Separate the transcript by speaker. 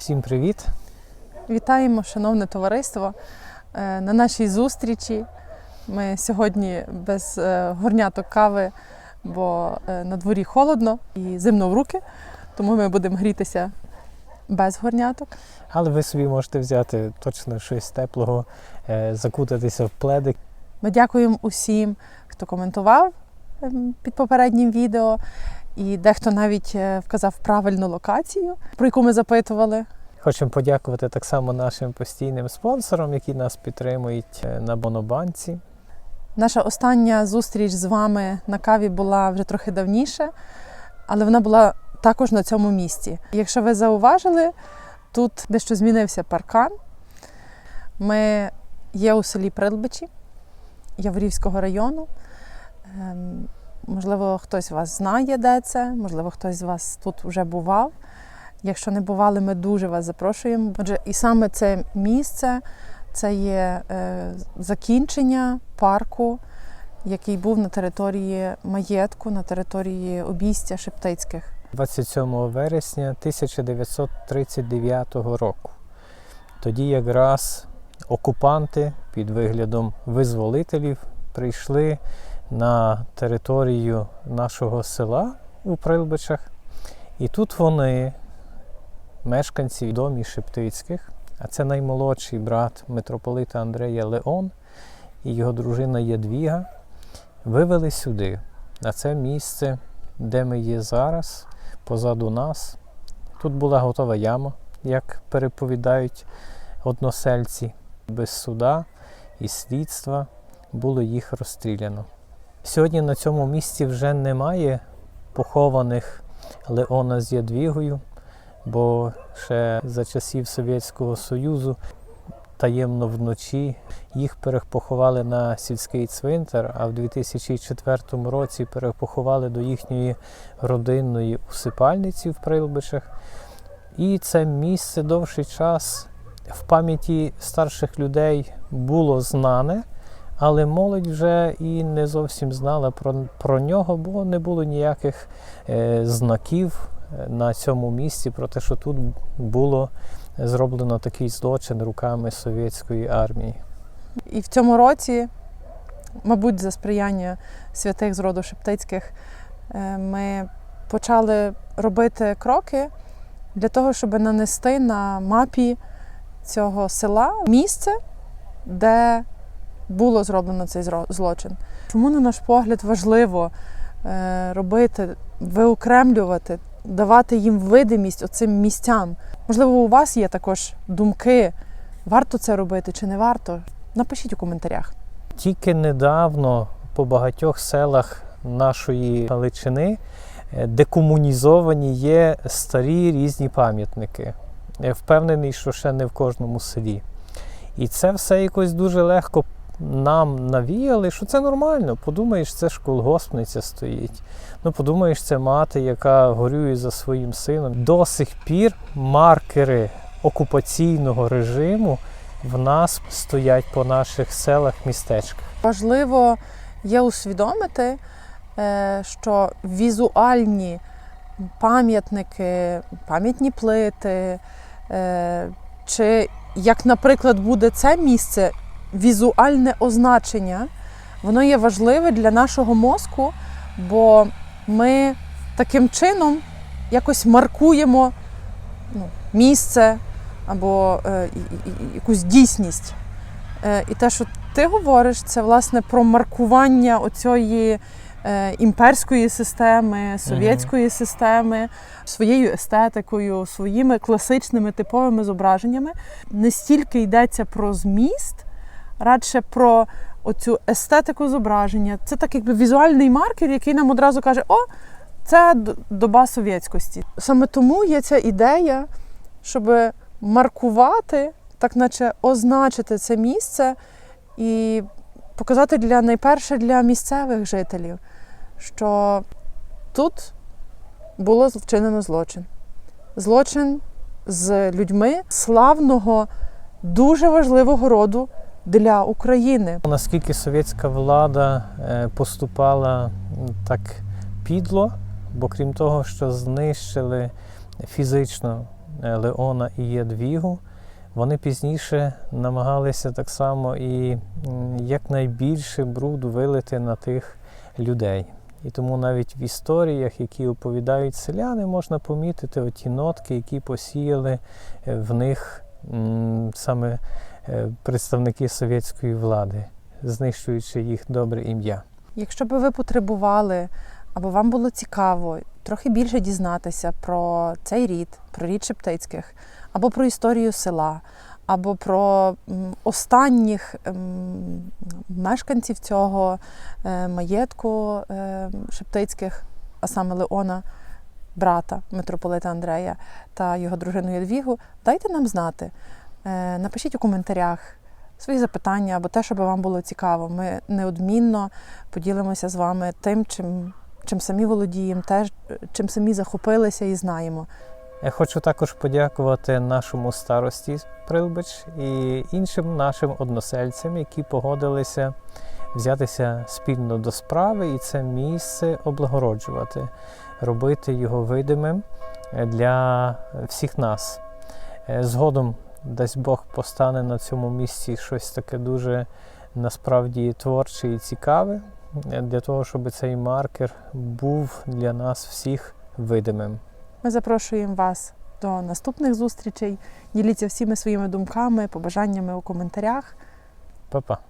Speaker 1: Всім привіт!
Speaker 2: Вітаємо, шановне товариство, е, на нашій зустрічі. Ми сьогодні без е, горняток кави, бо е, на дворі холодно і зимно в руки, тому ми будемо грітися без горняток.
Speaker 1: Але ви собі можете взяти точно щось теплого, закутатися в пледик.
Speaker 2: Ми дякуємо усім, хто коментував ем, під попереднім відео, і дехто навіть е, вказав правильну локацію, про яку ми запитували.
Speaker 1: Хочемо подякувати так само нашим постійним спонсорам, які нас підтримують е, на Бонобанці.
Speaker 2: Наша остання зустріч з вами на каві була вже трохи давніше, але вона була також на цьому місці. Якщо ви зауважили, тут дещо змінився паркан. Ми є у селі Прилбичі Яворівського району. Можливо, хтось вас знає, де це, можливо, хтось з вас тут вже бував. Якщо не бували, ми дуже вас запрошуємо. Отже, і саме це місце це є е, закінчення парку, який був на території маєтку, на території обійстя Шептицьких.
Speaker 1: 27 вересня 1939 року. Тоді якраз окупанти під виглядом визволителів прийшли на територію нашого села у Прилбичах. І тут вони, мешканці домі Шептицьких, а це наймолодший брат митрополита Андрея Леон і його дружина Ядвіга, вивели сюди, на це місце, де ми є зараз, позаду нас. Тут була готова яма, як переповідають односельці. Без суда і слідства було їх розстріляно. Сьогодні на цьому місці вже немає похованих Леона з Ядвігою, бо ще за часів Совєтського Союзу таємно вночі їх перепоховали на сільський цвинтар, а в 2004 році перепоховали до їхньої родинної усипальниці в Прилбичах. І це місце довший час в пам'яті старших людей було знане, але молодь вже і не зовсім знала про, про нього, бо не було ніяких е, знаків е, на цьому місці про те, що тут було зроблено такий злочин руками совєтської армії.
Speaker 2: І в цьому році, мабуть, за сприяння святих з роду Шептицьких, е, ми почали робити кроки для того, щоб нанести на мапі цього села місце, де було зроблено цей злочин. Чому, на наш погляд, важливо е, робити, виокремлювати, давати їм видимість оцим місцям? Можливо, у вас є також думки, варто це робити чи не варто? Напишіть у коментарях.
Speaker 1: Тільки недавно по багатьох селах нашої Галичини е, декомунізовані є старі різні пам'ятники. Я впевнений, що ще не в кожному селі. І це все якось дуже легко нам навіяли, що це нормально. Подумаєш, це ж колгоспниця стоїть. Ну, подумаєш, це мати, яка горює за своїм сином. До сих пір маркери окупаційного режиму в нас стоять по наших селах, містечках.
Speaker 2: Важливо є усвідомити, е, що візуальні пам'ятники, пам'ятні плити, е, чи як, наприклад, буде це місце, візуальне означення, воно є важливе для нашого мозку, бо ми таким чином якось маркуємо ну, місце або е, якусь дійсність. Е, і те, що ти говориш, це власне про маркування оцієї е, імперської системи, совєтської системи своєю естетикою, своїми класичними типовими зображеннями. Не стільки йдеться про зміст, радше про оцю естетику зображення. Це так якби візуальний маркер, який нам одразу каже: о, це доба совєтськості. Саме тому є ця ідея, щоб маркувати, так наче означити це місце і показати для найперше для місцевих жителів, що тут було вчинено злочин. Злочин з людьми славного, дуже важливого роду для України.
Speaker 1: Наскільки совєтська влада е, поступала так підло, бо крім того, що знищили фізично е, Леона і Єдвігу, вони пізніше намагалися так само і якнайбільше бруду вилити на тих людей. І тому навіть в історіях, які оповідають селяни, можна помітити оті нотки, які посіяли е, в них саме представники совєтської влади, знищуючи їх добре ім'я.
Speaker 2: Якщо би ви потребували, або вам було цікаво трохи більше дізнатися про цей рід, про рід Шептицьких, або про історію села, або про останніх ем, мешканців цього е, маєтку е, Шептицьких, а саме Леона, брата митрополита Андрея та його дружину Ядвігу, дайте нам знати. Е, Напишіть у коментарях свої запитання або те, що би вам було цікаво. Ми неодмінно поділимося з вами тим, чим, чим самі володіємо, теж чим самі захопилися і знаємо.
Speaker 1: Я хочу також подякувати нашому старості Прилбич і іншим нашим односельцям, які погодилися взятися спільно до справи і це місце облагороджувати, робити його видимим е, для всіх нас. Е, Згодом, дасть Бог, постане на цьому місці щось таке дуже насправді творче і цікаве, е, для того, щоб цей маркер був для нас всіх видимим.
Speaker 2: Ми запрошуємо вас до наступних зустрічей. Діліться всіми своїми думками, побажаннями у коментарях.
Speaker 1: Па-па.